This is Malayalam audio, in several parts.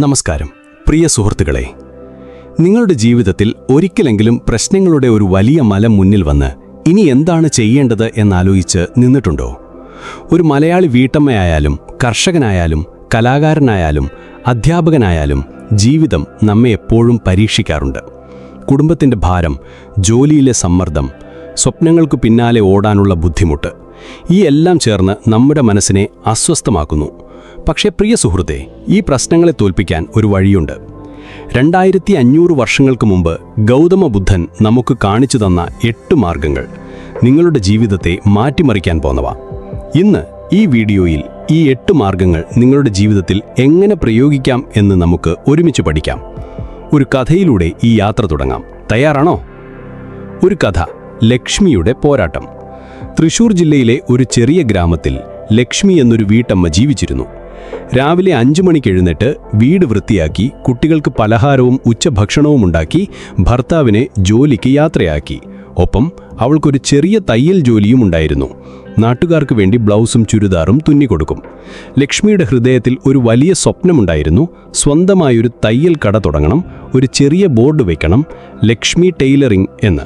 നമസ്കാരം. പ്രിയ സുഹൃത്തുക്കളെ നിങ്ങളുടെ ജീവിതത്തിൽ ഒരിക്കലെങ്കിലും പ്രശ്നങ്ങളുടെ ഒരു വലിയ മല മുന്നിൽ വന്ന് ഇനി എന്താണ് ചെയ്യേണ്ടത് എന്നാലോചിച്ച് നിന്നിട്ടുണ്ടോ? ഒരു മലയാളി വീട്ടമ്മയായാലും കർഷകനായാലും കലാകാരനായാലും അധ്യാപകനായാലും ജീവിതം നമ്മെ എപ്പോഴും പരീക്ഷിക്കാറുണ്ട്. കുടുംബത്തിന്റെ ഭാരം ജോലിയിലെ സമ്മർദ്ദം സ്വപ്നങ്ങൾക്ക് പിന്നാലെ ഓടാനുള്ള ബുദ്ധിമുട്ട് ഈ എല്ലാം ചേർന്ന് നമ്മുടെ മനസ്സിനെ അസ്വസ്ഥമാക്കുന്നു. പക്ഷേ പ്രിയ സുഹൃത്തെ ഈ പ്രശ്നങ്ങളെ തോൽപ്പിക്കാൻ ഒരു വഴിയുണ്ട്. രണ്ടായിരത്തി അഞ്ഞൂറ് വർഷങ്ങൾക്ക് മുമ്പ് ഗൗതമ ബുദ്ധൻ നമുക്ക് കാണിച്ചു തന്ന എട്ട് മാർഗങ്ങൾ നിങ്ങളുടെ ജീവിതത്തെ മാറ്റിമറിക്കാൻ പോന്നവ. ഇന്ന് ഈ വീഡിയോയിൽ ഈ എട്ട് മാർഗങ്ങൾ നിങ്ങളുടെ ജീവിതത്തിൽ എങ്ങനെ പ്രയോഗിക്കാം എന്ന് നമുക്ക് ഒരുമിച്ച് പഠിക്കാം. ഒരു കഥയിലൂടെ ഈ യാത്ര തുടങ്ങാം. തയ്യാറാണോ? ഒരു കഥ ലക്ഷ്മിയുടെ പോരാട്ടം. തൃശൂർ ജില്ലയിലെ ഒരു ചെറിയ ഗ്രാമത്തിൽ ലക്ഷ്മി എന്നൊരു വീട്ടമ്മ ജീവിച്ചിരുന്നു. രാവിലെ അഞ്ചു മണിക്ക് എഴുന്നേറ്റ് വീട് വൃത്തിയാക്കി കുട്ടികൾക്ക് പലഹാരവും ഉച്ചഭക്ഷണവും ഉണ്ടാക്കി ഭർത്താവിനെ ജോലിക്ക് യാത്രയാക്കി. ഒപ്പം അവൾക്കൊരു ചെറിയ തയ്യൽ ജോലിയും ഉണ്ടായിരുന്നു. നാട്ടുകാർക്ക് വേണ്ടി ബ്ലൗസും ചുരിദാറും തുന്നിക്കൊടുക്കും. ലക്ഷ്മിയുടെ ഹൃദയത്തിൽ ഒരു വലിയ സ്വപ്നമുണ്ടായിരുന്നു. സ്വന്തമായൊരു തയ്യൽ കട തുടങ്ങണം ഒരു ചെറിയ ബോർഡ് വയ്ക്കണം ലക്ഷ്മി ടൈലറിംഗ് എന്ന്.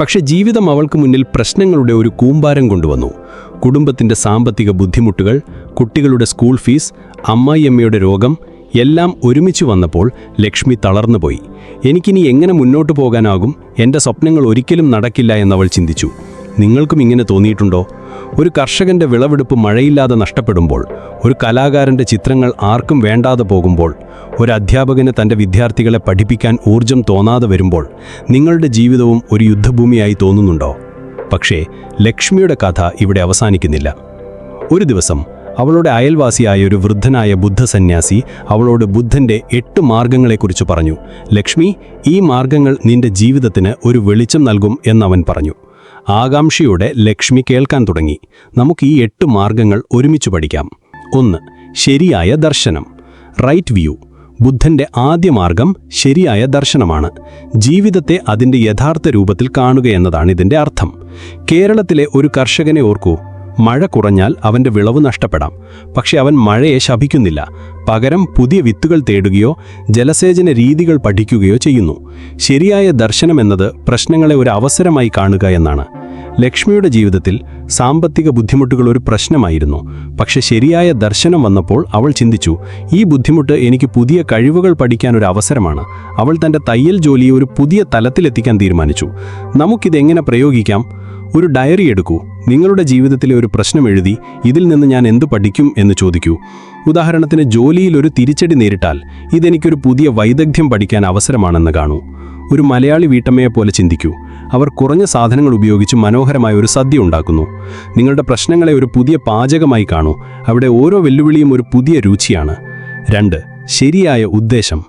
പക്ഷെ ജീവിതം അവൾക്ക് മുന്നിൽ പ്രശ്നങ്ങളുടെ ഒരു കൂമ്പാരം കൊണ്ടുവന്നു. കുടുംബത്തിന്റെ സാമ്പത്തിക ബുദ്ധിമുട്ടുകൾ കുട്ടികളുടെ സ്കൂൾ ഫീസ് അമ്മായിയമ്മയുടെ രോഗം എല്ലാം ഒരുമിച്ച് വന്നപ്പോൾ ലക്ഷ്മി തളർന്നുപോയി. എനിക്കിനി എങ്ങനെ മുന്നോട്ട് പോകാനാകും? എന്റെ സ്വപ്നങ്ങൾ ഒരിക്കലും നടക്കില്ല എന്നവൾ ചിന്തിച്ചു. നിങ്ങൾക്കും ഇങ്ങനെ തോന്നിയിട്ടുണ്ടോ? ഒരു കർഷകന്റെ വിളവെടുപ്പ് മഴയില്ലാതെ നഷ്ടപ്പെടുമ്പോൾ ഒരു കലാകാരന്റെ ചിത്രങ്ങൾ ആർക്കും വേണ്ടാതെ പോകുമ്പോൾ ഒരു അധ്യാപകന് തന്റെ വിദ്യാർത്ഥികളെ പഠിപ്പിക്കാൻ ഊർജം തോന്നാതെ വരുമ്പോൾ നിങ്ങളുടെ ജീവിതവും ഒരു യുദ്ധഭൂമിയായി തോന്നുന്നുണ്ടോ? പക്ഷേ ലക്ഷ്മിയുടെ കഥ ഇവിടെ അവസാനിക്കുന്നില്ല. ഒരു ദിവസം അവളുടെ അയൽവാസിയായ ഒരു വൃദ്ധനായ ബുദ്ധസന്യാസി അവളോട് ബുദ്ധന്റെ എട്ട് മാർഗങ്ങളെക്കുറിച്ച് പറഞ്ഞു ലക്ഷ്മി ഈ മാർഗങ്ങൾ നിന്റെ ജീവിതത്തിന് ഒരു വെളിച്ചം നൽകും എന്നവൻ പറഞ്ഞു. ആകാംക്ഷയോടെ ലക്ഷ്മി കേൾക്കാൻ തുടങ്ങി. നമുക്ക് ഈ എട്ട് മാർഗങ്ങൾ ഒരുമിച്ച് പഠിക്കാം. ഒന്ന് ശരിയായ ദർശനം. Right view. ബുദ്ധന്റെ ആദ്യ മാർഗം ശരിയായ ദർശനമാണ്. ജീവിതത്തെ അതിന്റെ യഥാർത്ഥ രൂപത്തിൽ കാണുക എന്നതാണ് ഇതിന്റെ അർത്ഥം. കേരളത്തിലെ ഒരു കർഷകനെ ഓർക്കൂ. മഴ കുറഞ്ഞാൽ അവന്റെ വിളവ് നഷ്ടപ്പെടാം. പക്ഷെ അവൻ മഴയെ ശപിക്കുന്നില്ല. പകരം പുതിയ വിത്തുകൾ തേടുകയോ ജലസേചന രീതികൾ പഠിക്കുകയോ ചെയ്യുന്നു. ശരിയായ ദർശനമെന്നത് പ്രശ്നങ്ങളെ ഒരു അവസരമായി കാണുക എന്നാണ്. ലക്ഷ്മിയുടെ ജീവിതത്തിൽ സാമ്പത്തിക ബുദ്ധിമുട്ടുകൾ ഒരു പ്രശ്നമായിരുന്നു. പക്ഷെ ശരിയായ ദർശനം വന്നപ്പോൾ അവൾ ചിന്തിച്ചു ഈ ബുദ്ധിമുട്ട് എനിക്ക് പുതിയ കഴിവുകൾ പഠിക്കാൻ ഒരു അവസരമാണ്. അവൾ തന്റെ തയ്യൽ ജോലിയെ ഒരു പുതിയ തലത്തിലെത്തിക്കാൻ തീരുമാനിച്ചു. നമുക്കിതെങ്ങനെ പ്രയോഗിക്കാം? ഒരു ഡയറി എടുക്കൂ. നിങ്ങളുടെ ജീവിതത്തിലെ ഒരു പ്രശ്നം എഴുതി ഇതിൽ നിന്ന് ഞാൻ എന്തു പഠിക്കും എന്ന് ചോദിക്കൂ. ഉദാഹരണത്തിന് ജോലിയിൽ ഒരു തിരിച്ചടി നേരിട്ടാൽ ഇതെനിക്കൊരു പുതിയ വൈദഗ്ധ്യം പഠിക്കാൻ അവസരമാണെന്ന് കാണൂ. ഒരു മലയാളി വീട്ടമ്മയെ പോലെ ചിന്തിക്കൂ. അവർ കുറഞ്ഞ സാധനങ്ങൾ ഉപയോഗിച്ച് മനോഹരമായ ഒരു സദ്യ ഉണ്ടാക്കുന്നു. നിങ്ങളുടെ പ്രശ്നങ്ങളെ ഒരു പുതിയ പാചകമായി കാണൂ. അവിടെ ഓരോ വെല്ലുവിളിയും ഒരു പുതിയ രുചിയാണ്. രണ്ട് ശരിയായ ഉദ്ദേശം.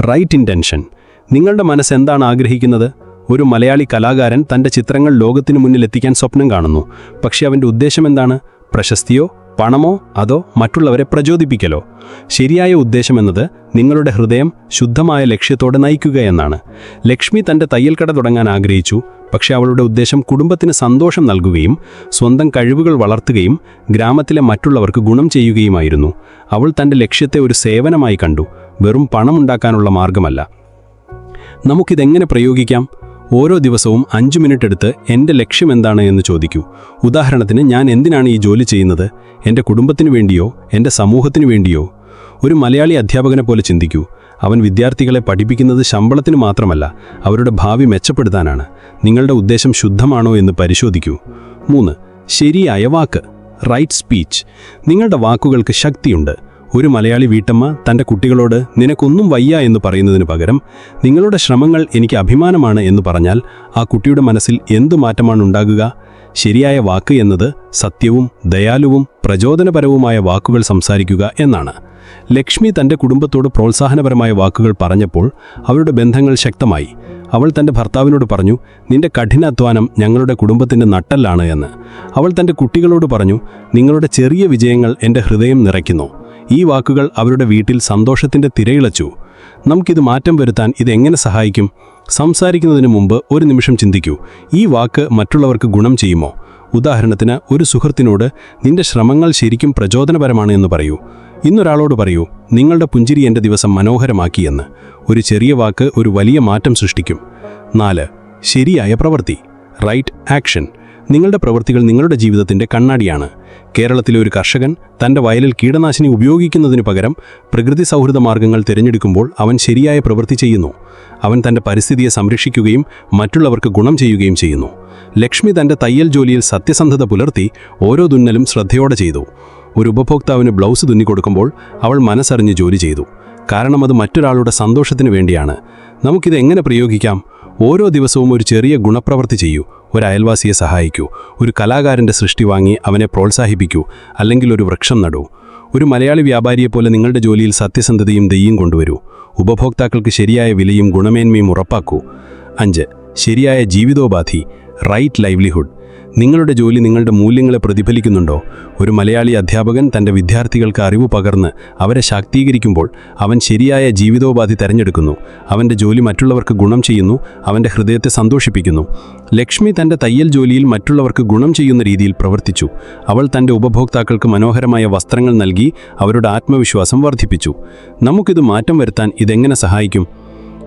റൈറ്റ് ഇന്റൻഷൻ നിങ്ങളുടെ മനസ്സ് എന്താണ് ആഗ്രഹിക്കുന്നത്? ഒരു മലയാളി കലാകാരൻ തന്റെ ചിത്രങ്ങൾ ലോകത്തിനു മുന്നിൽ എത്തിക്കാൻ സ്വപ്നം കാണുന്നു. പക്ഷേ അവന്റെ ഉദ്ദേശം എന്താണ്? പ്രശസ്തിയോ പണമോ അതോ മറ്റുള്ളവരെ പ്രചോദിപ്പിക്കലോ? ശരിയായ ഉദ്ദേശമെന്നത് നിങ്ങളുടെ ഹൃദയം ശുദ്ധമായ ലക്ഷ്യത്തോടെ നയിക്കുക എന്നാണ്. ലക്ഷ്മി തന്റെ തയ്യൽക്കട തുടങ്ങാൻ ആഗ്രഹിച്ചു. പക്ഷേ അവളുടെ ഉദ്ദേശം കുടുംബത്തിന് സന്തോഷം നൽകുകയും സ്വന്തം കഴിവുകൾ വളർത്തുകയും ഗ്രാമത്തിലെ മറ്റുള്ളവർക്ക് ഗുണം ചെയ്യുകയുമായിരുന്നു. അവൾ തന്റെ ലക്ഷ്യത്തെ ഒരു സേവനമായി കണ്ടു. വെറും പണമുണ്ടാക്കാനുള്ള മാർഗമല്ല നമുക്കിതെങ്ങനെ പ്രയോഗിക്കാം? ഓരോ ദിവസവും അഞ്ച് മിനിറ്റ് എടുത്ത് എന്റെ ലക്ഷ്യം എന്താണ് എന്ന് ചോദിക്കൂ. ഉദാഹരണത്തിന് ഞാൻ എന്തിനാണ് ഈ ജോലി ചെയ്യുന്നത്? എന്റെ കുടുംബത്തിന് വേണ്ടിയോ? എന്റെ സമൂഹത്തിന് വേണ്ടിയോ? ഒരു മലയാളി അധ്യാപകനെ പോലെ ചിന്തിക്കൂ. അവൻ വിദ്യാർത്ഥികളെ പഠിപ്പിക്കുന്നത് ശമ്പളത്തിന് മാത്രമല്ല അവരുടെ ഭാവി മെച്ചപ്പെടുത്താനാണ്. നിങ്ങളുടെ ഉദ്ദേശം ശുദ്ധമാണോ എന്ന് പരിശോധിക്കൂ. മൂന്ന് ശരിയായ വാക്ക്. Right speech. നിങ്ങളുടെ വാക്കുകൾക്ക് ശക്തിയുണ്ട്. ഒരു മലയാളി വീട്ടമ്മ തന്റെ കുട്ടികളോട് നിനക്കൊന്നും വയ്യ എന്ന് പറയുന്നതിന് പകരം നിങ്ങളുടെ ശ്രമങ്ങൾ എനിക്ക് അഭിമാനമാണ് എന്ന് പറഞ്ഞാൽ ആ കുട്ടിയുടെ മനസ്സിൽ എന്തു മാറ്റമാണ് ഉണ്ടാകുക? ശരിയായ വാക്ക് എന്നത് സത്യവും ദയാലുവും പ്രചോദനപരവുമായ വാക്കുകൾ സംസാരിക്കുക എന്നാണ്. ലക്ഷ്മി തന്റെ കുടുംബത്തോട് പ്രോത്സാഹനപരമായ വാക്കുകൾ പറഞ്ഞപ്പോൾ അവരുടെ ബന്ധങ്ങൾ ശക്തമായി. അവൾ തന്റെ ഭർത്താവിനോട് പറഞ്ഞു നിന്റെ കഠിനാധ്വാനം ഞങ്ങളുടെ കുടുംബത്തിന്റെ നട്ടല്ലാണ് എന്ന്. അവൾ തന്റെ കുട്ടികളോട് പറഞ്ഞു നിങ്ങളുടെ ചെറിയ വിജയങ്ങൾ എന്റെ ഹൃദയം നിറയ്ക്കുന്നു. ഈ വാക്കുകൾ അവരുടെ വീട്ടിൽ സന്തോഷത്തിന്റെ തിരയിളച്ചു. നമുക്കിത് മാറ്റം വരുത്താൻ ഇതെങ്ങനെ സഹായിക്കും? സംസാരിക്കുന്നതിന് മുമ്പ് ഒരു നിമിഷം ചിന്തിക്കൂ. ഈ വാക്ക് മറ്റുള്ളവർക്ക് ഗുണം ചെയ്യുമോ? ഉദാഹരണത്തിന് ഒരു സുഹൃത്തിനോട് നിന്റെ ശ്രമങ്ങൾ ശരിക്കും പ്രചോദനപരമാണ് എന്ന് പറയൂ. ഇന്നൊരാളോട് പറയൂ നിങ്ങളുടെ പുഞ്ചിരി എന്റെ ദിവസം മനോഹരമാക്കിയെന്ന് ഒരു ചെറിയ വാക്ക് ഒരു വലിയ മാറ്റം സൃഷ്ടിക്കും. നാല് ശരിയായ പ്രവൃത്തി. Right action. നിങ്ങളുടെ പ്രവൃത്തികൾ നിങ്ങളുടെ ജീവിതത്തിന്റെ കണ്ണാടിയാണ്. കേരളത്തിലെ ഒരു കർഷകൻ തന്റെ വയലിൽ കീടനാശിനി ഉപയോഗിക്കുന്നതിന് പകരം പ്രകൃതി സൗഹൃദ മാർഗങ്ങൾ തിരഞ്ഞെടുക്കുമ്പോൾ അവൻ ശരിയായ പ്രവൃത്തി ചെയ്യുന്നു. അവൻ തന്റെ പരിസ്ഥിതിയെ സംരക്ഷിക്കുകയും മറ്റുള്ളവർക്ക് ഗുണം ചെയ്യുകയും ചെയ്യുന്നു. ലക്ഷ്മി തന്റെ തയ്യൽ ജോലിയിൽ സത്യസന്ധത പുലർത്തി ഓരോ തുന്നലും ശ്രദ്ധയോടെ ചെയ്തു. ഒരു ഉപഭോക്താവിന് ബ്ലൗസ് തുന്നിക്കൊടുക്കുമ്പോൾ അവൾ മനസ്സറിഞ്ഞ് ജോലി ചെയ്തു. കാരണം അത് മറ്റൊരാളുടെ സന്തോഷത്തിന് വേണ്ടിയാണ്. നമുക്കിത് എങ്ങനെ പ്രയോഗിക്കാം? ഓരോ ദിവസവും ഒരു ചെറിയ ഗുണപ്രവൃത്തി ചെയ്യൂ. ഒരു അയൽവാസിയെ സഹായിക്കൂ. ഒരു കലാകാരന്റെ സൃഷ്ടി വാങ്ങി അവനെ പ്രോത്സാഹിപ്പിക്കൂ. അല്ലെങ്കിൽ ഒരു വൃക്ഷം നടൂ. ഒരു മലയാളി വ്യാപാരിയെപ്പോലെ നിങ്ങളുടെ ജോലിയിൽ സത്യസന്ധതയും ദയ്യം കൊണ്ടുവരൂ. ഉപഭോക്താക്കൾക്ക് ശരിയായ വിലയും ഗുണമേന്മയും ഉറപ്പാക്കൂ. അഞ്ച്. ശരിയായ ജീവിതോപാധി. Right livelihood. നിങ്ങളുടെ ജോലി നിങ്ങളുടെ മൂല്യങ്ങളെ പ്രതിഫലിക്കുന്നുണ്ടോ? ഒരു മലയാളി അധ്യാപകൻ തന്റെ വിദ്യാർത്ഥികൾക്ക് അറിവ് പകർന്ന് അവരെ ശാക്തീകരിക്കുമ്പോൾ അവൻ ശരിയായ ജീവിതോപാധി തിരഞ്ഞെടുക്കുന്നു. അവന്റെ ജോലി മറ്റുള്ളവർക്ക് ഗുണം ചെയ്യുന്നു അവന്റെ ഹൃദയത്തെ സന്തോഷിപ്പിക്കുന്നു. ലക്ഷ്മി തന്റെ തയ്യൽ ജോലിയിൽ മറ്റുള്ളവർക്ക് ഗുണം ചെയ്യുന്ന രീതിയിൽ പ്രവർത്തിച്ചു. അവൾ തന്റെ ഉപഭോക്താക്കൾക്ക് മനോഹരമായ വസ്ത്രങ്ങൾ നൽകി അവരുടെ ആത്മവിശ്വാസം വർദ്ധിപ്പിച്ചു. നമുക്കിത് മാറ്റം വരുത്താൻ ഇതെങ്ങനെ സഹായിക്കും?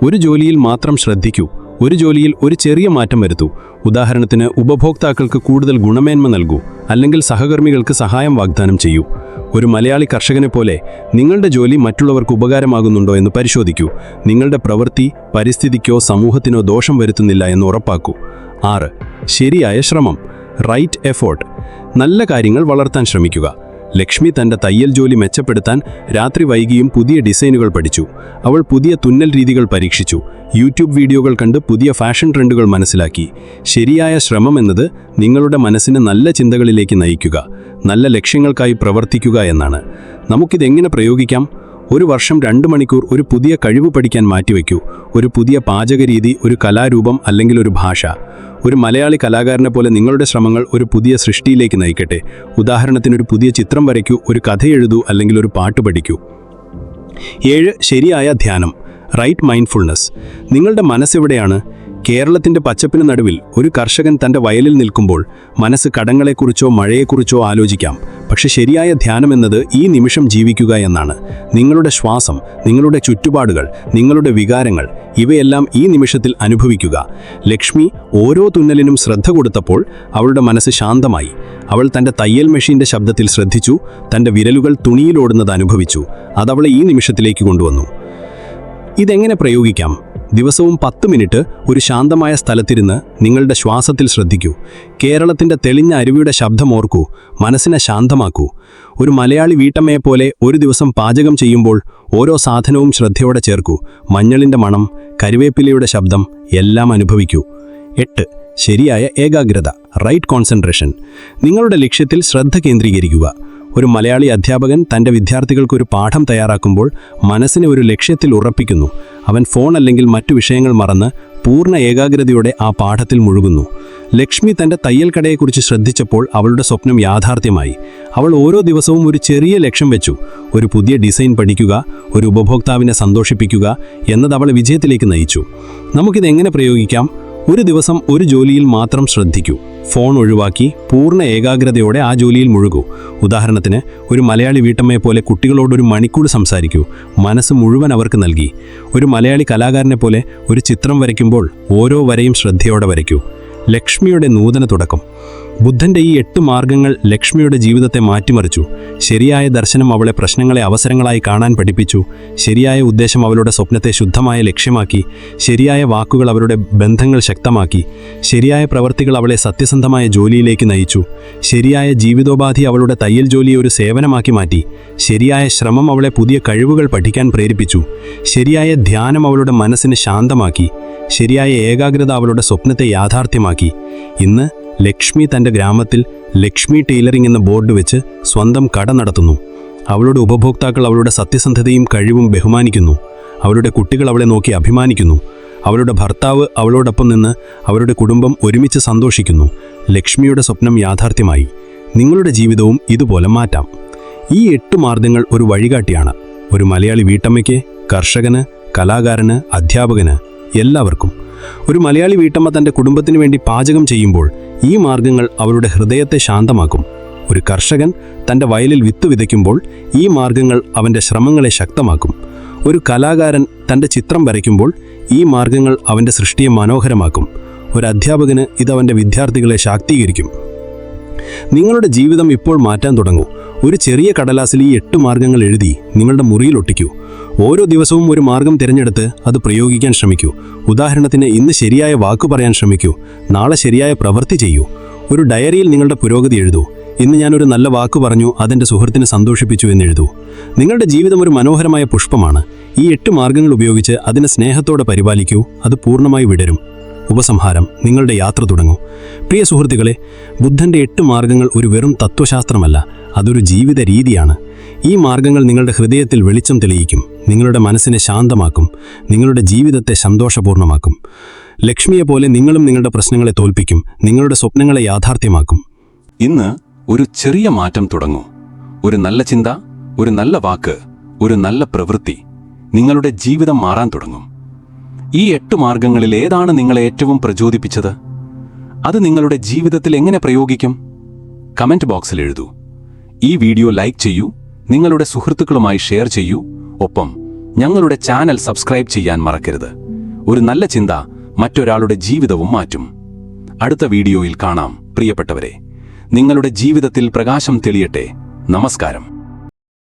ഒരു ജോലിയിൽ മാത്രം ശ്രദ്ധിക്കൂ. ഒരു ജോലിയിൽ ഒരു ചെറിയ മാറ്റം വരുത്തൂ. ഉദാഹരണത്തിന് ഉപഭോക്താക്കൾക്ക് കൂടുതൽ ഗുണമേന്മ നൽകൂ അല്ലെങ്കിൽ സഹകർമ്മികൾക്ക് സഹായം വാഗ്ദാനം ചെയ്യൂ. ഒരു മലയാളി കർഷകനെ പോലെ നിങ്ങളുടെ ജോലി മറ്റുള്ളവർക്ക് ഉപകാരമാകുന്നുണ്ടോ എന്ന് പരിശോധിക്കൂ. നിങ്ങളുടെ പ്രവൃത്തി പരിസ്ഥിതിക്കോ സമൂഹത്തിനോ ദോഷം വരുത്തുന്നില്ല എന്ന് ഉറപ്പാക്കൂ. ആറ് ശരിയായ ശ്രമം. Right effort. നല്ല കാര്യങ്ങൾ വളർത്താൻ ശ്രമിക്കുക. ലക്ഷ്മി തന്റെ തയ്യൽ ജോലി മെച്ചപ്പെടുത്താൻ രാത്രി വൈകിയും പുതിയ ഡിസൈനുകൾ പഠിച്ചു. അവൾ പുതിയ തുന്നൽ രീതികൾ പരീക്ഷിച്ചു. യൂട്യൂബ് വീഡിയോകൾ കണ്ട് പുതിയ ഫാഷൻ ട്രെൻഡുകൾ മനസ്സിലാക്കി. ശരിയായ ശ്രമം എന്നത് നിങ്ങളുടെ മനസ്സിനെ നല്ല ചിന്തകളിലേക്ക് നയിക്കുക നല്ല ലക്ഷ്യങ്ങൾക്കായി പ്രവർത്തിക്കുക എന്നാണ്. നമുക്കിതെങ്ങനെ പ്രയോഗിക്കാം? ഒരു വർഷം രണ്ട് മണിക്കൂർ ഒരു പുതിയ കഴിവ് പഠിക്കാൻ മാറ്റിവെക്കൂ. ഒരു പുതിയ പാചകരീതി ഒരു കലാരൂപം അല്ലെങ്കിൽ ഒരു ഭാഷ. ഒരു മലയാളി കലാകാരനെ പോലെ നിങ്ങളുടെ ശ്രമങ്ങൾ ഒരു പുതിയ സൃഷ്ടിയിലേക്ക് നയിക്കട്ടെ. ഉദാഹരണത്തിന് ഒരു പുതിയ ചിത്രം വരയ്ക്കൂ ഒരു കഥ എഴുതൂ അല്ലെങ്കിൽ ഒരു പാട്ട് പഠിക്കൂ. ഏഴ് ശരിയായ ധ്യാനം. Right mindfulness. നിങ്ങളുടെ മനസ്സെവിടെയാണ് കേരളത്തിന്റെ പച്ചപ്പിന് നടുവിൽ ഒരു കർഷകൻ തന്റെ വയലിൽ നിൽക്കുമ്പോൾ മനസ്സ് കടങ്ങളെക്കുറിച്ചോ മഴയെക്കുറിച്ചോ ആലോചിക്കാം. പക്ഷെ ശരിയായ ധ്യാനം എന്നത് ഈ നിമിഷം ജീവിക്കുക എന്നാണ്. നിങ്ങളുടെ ശ്വാസം നിങ്ങളുടെ ചുറ്റുപാടുകൾ നിങ്ങളുടെ വികാരങ്ങൾ ഇവയെല്ലാം ഈ നിമിഷത്തിൽ അനുഭവിക്കുക. ലക്ഷ്മി ഓരോ തുന്നലിനും ശ്രദ്ധ കൊടുത്തപ്പോൾ അവളുടെ മനസ്സ് ശാന്തമായി. അവൾ തന്റെ തയ്യൽ മെഷീന്റെ ശബ്ദത്തിൽ ശ്രദ്ധിച്ചു തന്റെ വിരലുകൾ തുണിയിലോടുന്നത് അനുഭവിച്ചു. അതവളെ ഈ നിമിഷത്തിലേക്ക് കൊണ്ടുവന്നു. ഇതെങ്ങനെ പ്രയോഗിക്കാം? ദിവസവും പത്ത് മിനിറ്റ് ഒരു ശാന്തമായ സ്ഥലത്തിരുന്ന് നിങ്ങളുടെ ശ്വാസത്തിൽ ശ്രദ്ധിക്കൂ. കേരളത്തിന്റെ തെളിഞ്ഞ അരുവിയുടെ ശബ്ദം ഓർക്കൂ മനസ്സിനെ ശാന്തമാക്കൂ. ഒരു മലയാളി വീട്ടമ്മയെപ്പോലെ ഒരു ദിവസം പാചകം ചെയ്യുമ്പോൾ ഓരോ സാധനവും ശ്രദ്ധയോടെ ചേർക്കൂ. മഞ്ഞളിന്റെ മണം കരുവേപ്പിലയുടെ ശബ്ദം എല്ലാം അനുഭവിക്കൂ. എട്ട് ശരിയായ ഏകാഗ്രത റൈറ്റ് കോൺസെൻട്രേഷൻ നിങ്ങളുടെ ലക്ഷ്യത്തിൽ ശ്രദ്ധ കേന്ദ്രീകരിക്കുക. ഒരു മലയാളി അധ്യാപകൻ തന്റെ വിദ്യാർത്ഥികൾക്ക് ഒരു പാഠം തയ്യാറാക്കുമ്പോൾ മനസ്സിനെ ഒരു ലക്ഷ്യത്തിൽ ഉറപ്പിക്കുന്നു. അവൻ ഫോൺ അല്ലെങ്കിൽ മറ്റു വിഷയങ്ങൾ മറന്ന് പൂർണ ഏകാഗ്രതയോടെ ആ പാഠത്തിൽ മുഴുകുന്നു. ലക്ഷ്മി തന്റെ തയ്യൽ കടയെക്കുറിച്ച് ശ്രദ്ധിച്ചപ്പോൾ അവളുടെ സ്വപ്നം യാഥാർത്ഥ്യമായി. അവൾ ഓരോ ദിവസവും ഒരു ചെറിയ ലക്ഷ്യം വെച്ചു. ഒരു പുതിയ ഡിസൈൻ പഠിക്കുക ഒരു ഉപഭോക്താവിനെ സന്തോഷിപ്പിക്കുക എന്നത് അവളെ വിജയത്തിലേക്ക് നയിച്ചു. നമുക്കിത് എങ്ങനെ പ്രയോഗിക്കാം? ഒരു ദിവസം ഒരു ജോലിയിൽ മാത്രം ശ്രദ്ധിക്കൂ. ഫോൺ ഒഴിവാക്കി പൂർണ ഏകാഗ്രതയോടെ ആ ജോലിയിൽ മുഴുകൂ. ഉദാഹരണത്തിന് ഒരു മലയാളി വീട്ടമ്മയെ പോലെ കുട്ടികളോടൊരു മണിക്കൂർ സംസാരിക്കൂ. മനസ്സ് മുഴുവൻ അവർക്ക് നൽകി. ഒരു മലയാളി കലാകാരനെ പോലെ ഒരു ചിത്രം വരയ്ക്കുമ്പോൾ ഓരോ വരയും ശ്രദ്ധയോടെ വരയ്ക്കൂ. ലക്ഷ്മിയുടെ നൂതന തുടക്കം. ബുദ്ധന്റെ ഈ എട്ട് മാർഗങ്ങൾ ലക്ഷ്മിയുടെ ജീവിതത്തെ മാറ്റിമറിച്ചു. ശരിയായ ദർശനം അവളെ പ്രശ്നങ്ങളെ അവസരങ്ങളായി കാണാൻ പഠിപ്പിച്ചു. ശരിയായ ഉദ്ദേശം അവളുടെ സ്വപ്നത്തെ ശുദ്ധമായ ലക്ഷ്യമാക്കി. ശരിയായ വാക്കുകൾ അവരുടെ ബന്ധങ്ങൾ ശക്തമാക്കി. ശരിയായ പ്രവർത്തികൾ അവളെ സത്യസന്ധമായ ജോലിയിലേക്ക് നയിച്ചു. ശരിയായ ജീവിതോപാധി അവളുടെ തയ്യൽ ജോലിയെ ഒരു സേവനമാക്കി മാറ്റി. ശരിയായ ശ്രമം അവളെ പുതിയ കഴിവുകൾ പഠിക്കാൻ പ്രേരിപ്പിച്ചു. ശരിയായ ധ്യാനം അവളുടെ മനസ്സിന് ശാന്തമാക്കി. ശരിയായ ഏകാഗ്രത അവളുടെ സ്വപ്നത്തെ യാഥാർത്ഥ്യമാക്കി. ഇന്ന് ലക്ഷ്മി തന്റെ ഗ്രാമത്തിൽ ലക്ഷ്മി ടൈലറിംഗ് എന്ന ബോർഡ് വെച്ച് സ്വന്തം കട നടത്തുന്നു. അവളുടെ ഉപഭോക്താക്കൾ അവളുടെ സത്യസന്ധതയും കഴിവും ബഹുമാനിക്കുന്നു. അവളുടെ കുട്ടികൾ അവളെ നോക്കി അഭിമാനിക്കുന്നു. അവളുടെ ഭർത്താവ് അവളോടൊപ്പം നിന്ന് അവരുടെ കുടുംബം ഒരുമിച്ച് സന്തോഷിക്കുന്നു. ലക്ഷ്മിയുടെ സ്വപ്നം യാഥാർത്ഥ്യമായി. നിങ്ങളുടെ ജീവിതവും ഇതുപോലെ മാറ്റാം. ഈ എട്ട് മാർഗങ്ങൾ ഒരു വഴികാട്ടിയാണ്. ഒരു മലയാളി വീട്ടമ്മയ്ക്ക് കർഷകന് കലാകാരന് അധ്യാപകന് എല്ലാവർക്കും. ഒരു മലയാളി വീട്ടമ്മ തന്റെ കുടുംബത്തിന് വേണ്ടി പാചകം ചെയ്യുമ്പോൾ ഈ മാർഗങ്ങൾ അവരുടെ ഹൃദയത്തെ ശാന്തമാക്കും. ഒരു കർഷകൻ തന്റെ വയലിൽ വിത്ത് വിതയ്ക്കുമ്പോൾ ഈ മാർഗങ്ങൾ അവന്റെ ശ്രമങ്ങളെ ശക്തമാക്കും. ഒരു കലാകാരൻ തന്റെ ചിത്രം വരയ്ക്കുമ്പോൾ ഈ മാർഗങ്ങൾ അവന്റെ സൃഷ്ടിയെ മനോഹരമാക്കും. ഒരു അധ്യാപകന് ഇത് അവന്റെ വിദ്യാർത്ഥികളെ ശാക്തീകരിക്കും. നിങ്ങളുടെ ജീവിതം ഇപ്പോൾ മാറ്റാൻ തുടങ്ങൂ. ഒരു ചെറിയ കടലാസിൽ ഈ എട്ട് മാർഗങ്ങൾ എഴുതി നിങ്ങളുടെ മുറിയിൽ ഒട്ടിക്കൂ. ഓരോ ദിവസവും ഒരു മാർഗം തിരഞ്ഞെടുത്ത് അത് പ്രയോഗിക്കാൻ ശ്രമിക്കൂ. ഉദാഹരണത്തിന് ഇന്ന് ശരിയായ വാക്ക് പറയാൻ ശ്രമിക്കൂ. നാളെ ശരിയായ പ്രവൃത്തി ചെയ്യൂ. ഒരു ഡയറിയിൽ നിങ്ങളുടെ പുരോഗതി എഴുതൂ. ഇന്ന് ഞാനൊരു നല്ല വാക്ക് പറഞ്ഞു അതെന്റെ സുഹൃത്തിനെ സന്തോഷിപ്പിച്ചു എന്ന് എഴുതൂ. നിങ്ങളുടെ ജീവിതം ഒരു മനോഹരമായ പുഷ്പമാണ്. ഈ എട്ട് മാർഗങ്ങൾ ഉപയോഗിച്ച് അതിനെ സ്നേഹത്തോടെ പരിപാലിക്കൂ അത് പൂർണമായി വിടരും. ഉപസംഹാരം നിങ്ങളുടെ യാത്ര തുടങ്ങൂ. പ്രിയ സുഹൃത്തുക്കളെ ബുദ്ധന്റെ എട്ട് മാർഗങ്ങൾ ഒരു വെറും തത്വശാസ്ത്രമല്ല അതൊരു ജീവിത രീതിയാണ് ഈ മാർഗങ്ങൾ നിങ്ങളുടെ ഹൃദയത്തിൽ വെളിച്ചം തെളിയിക്കും നിങ്ങളുടെ മനസ്സിനെ ശാന്തമാക്കും നിങ്ങളുടെ ജീവിതത്തെ സന്തോഷപൂർണമാക്കും ലക്ഷ്മിയെ പോലെ നിങ്ങളും നിങ്ങളുടെ പ്രശ്നങ്ങളെ തോൽപ്പിക്കും നിങ്ങളുടെ സ്വപ്നങ്ങളെ യാഥാർത്ഥ്യമാക്കും. ഇന്ന് ഒരു ചെറിയ മാറ്റം തുടങ്ങൂ. ഒരു നല്ല ചിന്ത ഒരു നല്ല വാക്ക് ഒരു നല്ല പ്രവൃത്തി നിങ്ങളുടെ ജീവിതം മാറാൻ തുടങ്ങും. ഈ എട്ട് മാർഗങ്ങളിൽ ഏതാണ് നിങ്ങളെ ഏറ്റവും പ്രചോദിപ്പിച്ചത്? അത് നിങ്ങളുടെ ജീവിതത്തിൽ എങ്ങനെ പ്രയോഗിക്കും? കമന്റ് ബോക്സിൽ എഴുതൂ. ഈ വീഡിയോ ലൈക്ക് ചെയ്യൂ നിങ്ങളുടെ സുഹൃത്തുക്കളുമായി ഷെയർ ചെയ്യൂ. ഒപ്പം ഞങ്ങളുടെ ചാനൽ സബ്സ്ക്രൈബ് ചെയ്യാൻ മറക്കരുത്. ഒരു നല്ല ചിന്ത മറ്റൊരാളുടെ ജീവിതവും മാറ്റും. അടുത്ത വീഡിയോയിൽ കാണാം. പ്രിയപ്പെട്ടവരെ നിങ്ങളുടെ ജീവിതത്തിൽ പ്രകാശം തെളിയട്ടെ. നമസ്കാരം.